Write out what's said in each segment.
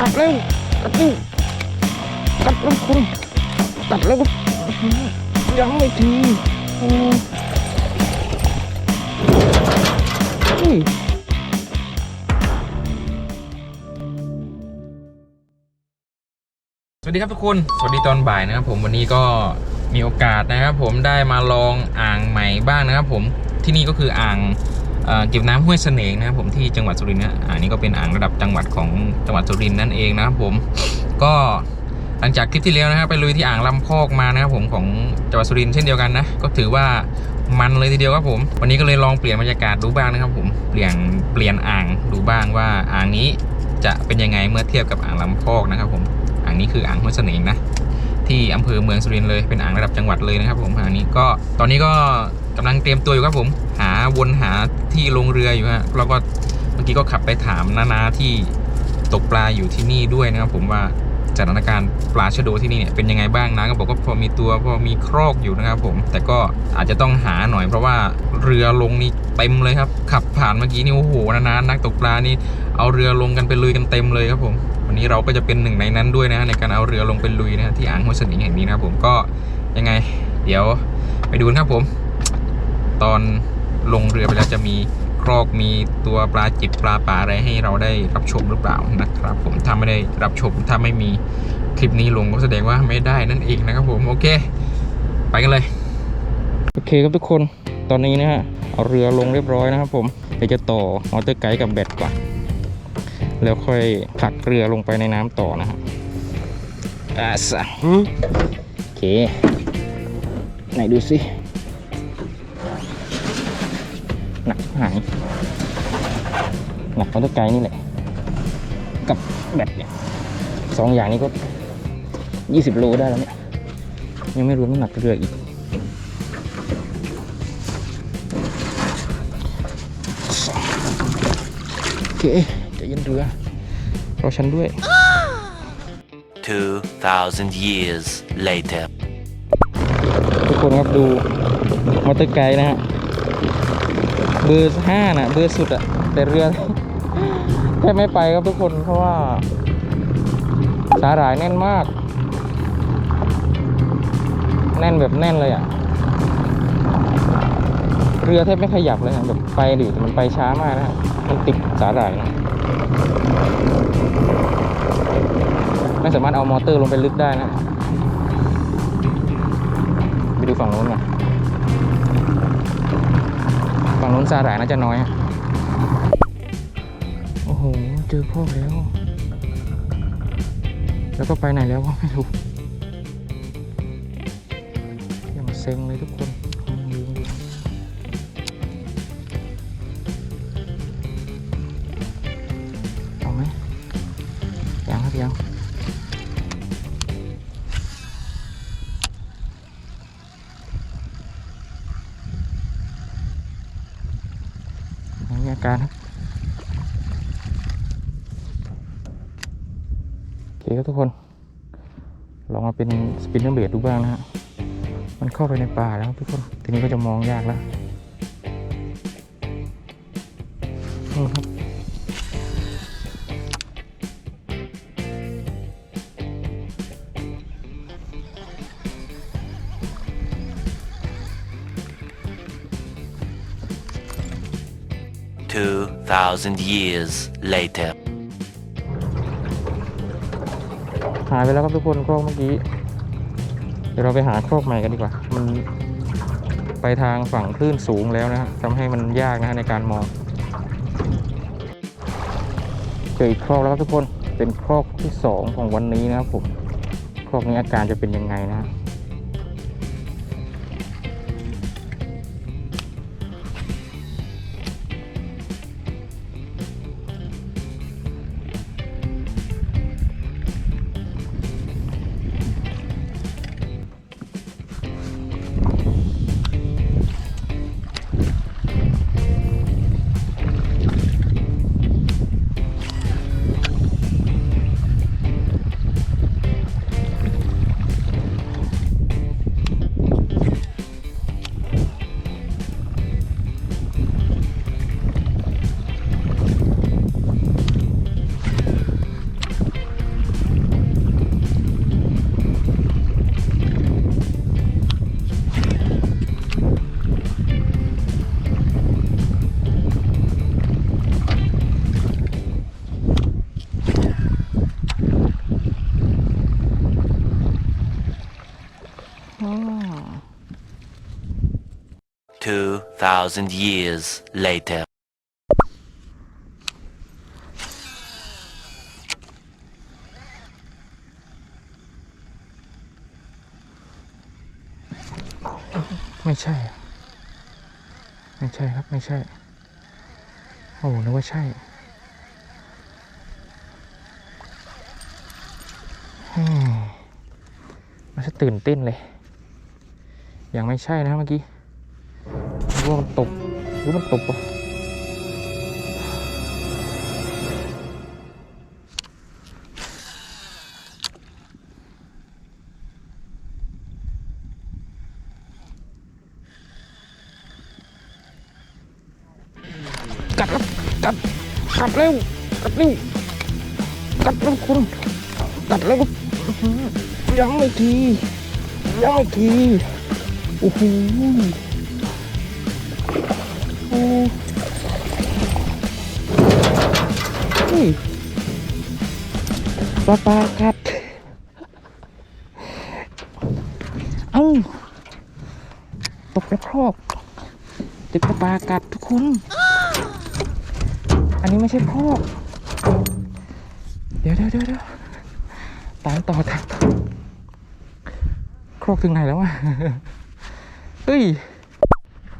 ตัดเร็วตัดเร็วตัดเร็วคุณตัดเร็วยังไม่ทีโอ้ยสวัสดีครับทุกคน สวัสดีตอนบ่ายนะครับผมวันนี้ก็มีโอกาสนะครับผมได้มาลองอ่างใหม่บ้างนะครับผมที่นี่ก็คืออ่าง เอ่อเก็บน้ำห้วยเสนงนะครับผมที่จังหวัดสุรินทร์นะอ่านี้ก็เป็นอ่างระดับจังหวัดของจังหวัดสุรินทร์นั่นเองนะครับผมก็หลังจากคลิปที่แล้วนะครับไปลุยที่อ่างลำพอกมานะครับผมของจังหวัดสุรินทร์เช่นเดียวกันนะก็ถือว่ามันเลยทีเดียวครับผมวันนี้ก็เลยลองเปลี่ยนบรรยากาศดูบ้างนะครับผมเปลี่ยนเปลี่ยนอ่างดูบ้างว่าอ่างนี้จะเป็นยังไงเมื่อเทียบกับอ่างลำพอกนะครับผมอ่างนี้คืออ่างห้วยเสน่ห์นะที่อำเภอเมืองสุรินทร์เลยเป็นอ่างระดับจังหวัดเลยนะครับผมอ่างนี้ก็ตอนนี้ก็กำลังเตรียมตัวอยู่ครับผม วนหาที่ลงเรืออยู่ฮะแล้วก็เมื่อกี้ก็ขับไปถามนาๆที่ตกปลาอยู่ที่นี่ด้วยนะครับ ผมว่าสถานการณ์ปลาชะโดที่นี่เนี่ยเป็นยังไงบ้างนะก็บอกว่าพอมีตัวพอมีครอกอยู่นะครับผม แต่ก็อาจจะต้องหาหน่อยเพราะว่าเรือลงนี่เต็มเลยครับ ขับผ่านเมื่อกี้นี่โอ้โหนานๆนักตกปลานี่เอาเรือลงกันไปลุยกันเต็มเลยครับผมวันนี้เราก็จะเป็นหนึ่งในนั้นด้วยนะในการเอาเรือลงไปลุยนะฮะที่อ่างห้วยสนิงแห่งนี้นะครับผมก็ยังไง เดี๋ยวไปดูกันครับผม ตอน ลงเรือไปแล้วจะมีครอกมีตัวปลาจิบปลาป่าอะไรให้เราได้รับชมหรือเปล่านะครับ ผมถ้าไม่ได้รับชมถ้าไม่มีคลิปนี้ลงก็แสดงว่าไม่ได้นั่นเองนะครับผมโอเค ไปกันเลยโอเคครับทุกคนตอนนี้นะฮะเอาเรือลงเรียบร้อยนะครับผมเดี๋ยวจะต่อมอเตอร์ไกด์กับแบตก่อนแล้วค่อยผลักเรือลงไปในน้ำต่อนะฮะอ่าสะโอเค ไหนดูสิ หนักหายหนักมอเตอร์ไกด์นี่แหละ กับแบตเนี่ยสองอย่างนี้ก็ยี่สิบโลได้แล้วเนี่ย ยังไม่รวมน้ำหนักเรืออีกโอเคใจะเย็นเรือรอฉันด้วย 2,000 years later. ทุกคนครับดูมอเตอร์ไกด์นะฮะ เบอร์ห้านะเบอร์สุดอะแต่เรือแทบไม่ไปครับทุกคนเพราะว่า สาหร่ายแน่นมาก แน่นแบบแน่นเลยอะเรือแทบไม่ขยับเลยนะแบบไปดิแต่มันไปช้ามากนะมันติดสาหร่ายนะไม่สามารถเอามอเตอร์ลงไปลึกได้นะ ไปดูฝั่งโน้นก่อนฝั่ง น้นสาหร่ายน่าจะน้อย โอ้โห เจอพวกแล้ว แล้วก็ไปไหนแล้วก็ไม่รู้อย่ามาเซ็งเลยทุกคน คครับทุกคน ลองมาเป็นสปินเนอร์เบดดูบ้างนะฮะ มันเข้าไปในป่าแล้วทุกคน ทีนี้ก็จะมองยากแล้วนี่ครับ2,000 years later. ายไปแล้วครับทุกคนครอกเมื่อกี้ เดี๋ยวเราไปหาครอกใหม่กันดีกว่า มันไปทางฝั่งคลื่นสูงแล้วนะฮะทำให้มันยากนะฮะในการมอง เจออีกครอกแล้วครับทุกคน เป็นครอกที่สองของวันนี้นะครับผม ครอกนี้อาการจะเป็นยังไงนะฮะ 2,000 years later. ไม่ใช่ ไม่ใช่ครับ ไม่ใช่ โอ้นึกว่าใช่มันจะตื่นเต้นเลย ยังไม่ใช่นะเมื่อกี้ ว่ามันตกหรือมันตกวะกัดครับกัดกัดเร็วกัดเร็วกัดเร็วคุณกัดเร็วยังไม่ทียังไม่ทีโอ้โห ปลาปลากัด เอ้า ตกกระครอกติดปลาปลากัดทุกคน อันนี้ไม่ใช่ครอกเดี๋ยวเดี๋ยวเดี๋ยวเดี๋ยวตามต่อตามต่อครอกถึงไหนแล้ววะ เฮ้ย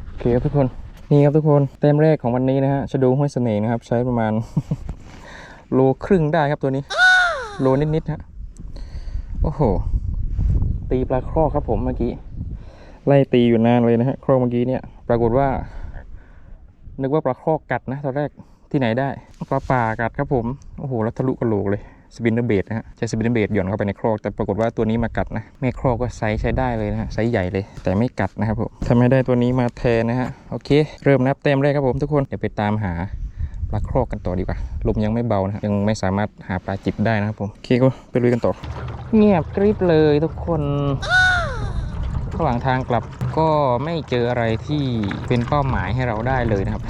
โอเคครับทุกคน นี่ครับทุกคนเต็มแรกของวันนี้นะฮะชะดูห้วยเสน่ห์นะครับ ใช้ประมาณ โลครึ่งได้ครับตัวนี้ โลนิดๆฮะโอ้โห ตีปลาครอกครับผมเมื่อกี้ ไล่ตีอยู่นานเลยนะฮะครอกเมื่อกี้เนี่ย ปรากฏว่า นึกว่าปลาครอกกัดนะตอนแรกที่ไหนได้ปลาป่ากัดครับผม โอ้โหแล้วทะลุกระโหลกเลย สปินเนอร์เบดนะฮะใช้สปินเนอร์เบดหย่อนเข้าไปในครอกแต่ปรากฏว่าตัวนี้มากัดนะแม่ครอกก็ไซส์ใช้ได้เลยนะฮะไซส์ใหญ่เลย แต่ไม่กัดนะครับผมทำให้ได้ตัวนี้มาแทนนะฮะโอเค เริ่มนับเต็มเลยครับผมทุกคนเดี๋ยวไปตามหาปลาครอกกันต่อดีกว่าลมยังไม่เบานะฮะยังไม่สามารถหาปลาจิบได้นะครับผมโอเคก็ไปลุยกันต่อ เงียบกริบเลยทุกคนระหว่างทางกลับก็ไม่เจออะไรที่เป็นเป้าหมายให้เราได้เลยนะครับ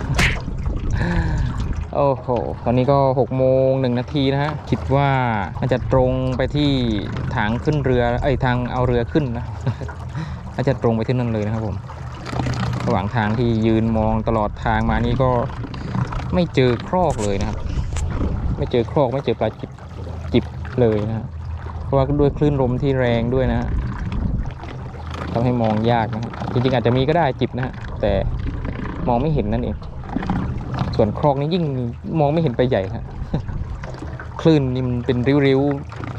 โอ้โห ตอนนี้ก็6โมงหนึ่งนาทีนะฮะ คิดว่าน่าจะตรงไปที่ทางขึ้นเรือ เอ้ย ทางเอาเรือขึ้นนะ น่าจะตรงไปที่นั่นเลยนะครับผม ระหว่างทางที่ยืนมองตลอดทางมานี่ก็ไม่เจอครอกเลยนะครับ ไม่เจอครอกไม่เจอปลาจิบจิบเลยนะฮะ เพราะว่าด้วยคลื่นลมที่แรงด้วยนะฮะทำให้มองยากนะฮะ จริงๆอาจจะมีก็ได้จิบนะฮะ แต่มองไม่เห็นนั่นเอง ส่วนคลองนี้ยิ่งมองไม่เห็นไปใหญ่ฮะคลื่นนี่มันเป็นริ้ว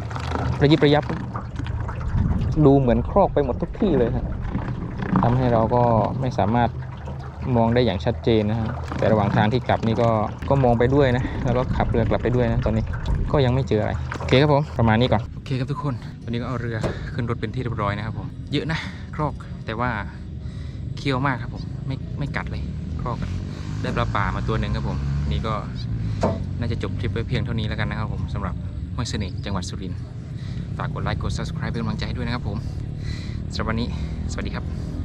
ๆระยิบระยับ ดูเหมือนครอกไปหมดทุกที่เลยฮะทำให้เราก็ไม่สามารถมองได้อย่างชัดเจนนะฮะแต่ระหว่างทางที่กลับนี่ก็ก็มองไปด้วยนะแล้วก็ขับเรือกลับไปด้วยนะตอนนี้ก็ยังไม่เจออะไรโอเคครับผมประมาณนี้ก่อนโอเคครับทุกคนวันนี้ก็เอาเรือขึ้นรถเป็นที่เรียบร้อยนะครับผมเยอะนะครอกแต่ว่าเคี้ยวมากครับผมไม่ไม่กัดเลยครอก ได้ปลาป่ามาตัวหนึ่งครับผม นี่ก็น่าจะจบคลิปไว้เพียงเท่านี้แล้วกันนะครับผมสำหรับห้วยเสน่ห์จังหวัดสุรินทร์ฝากกดไลค์กด subscribe เป็นกำลังใจให้ด้วยนะครับผมสำหรับวันนี้ สวัสดีครับ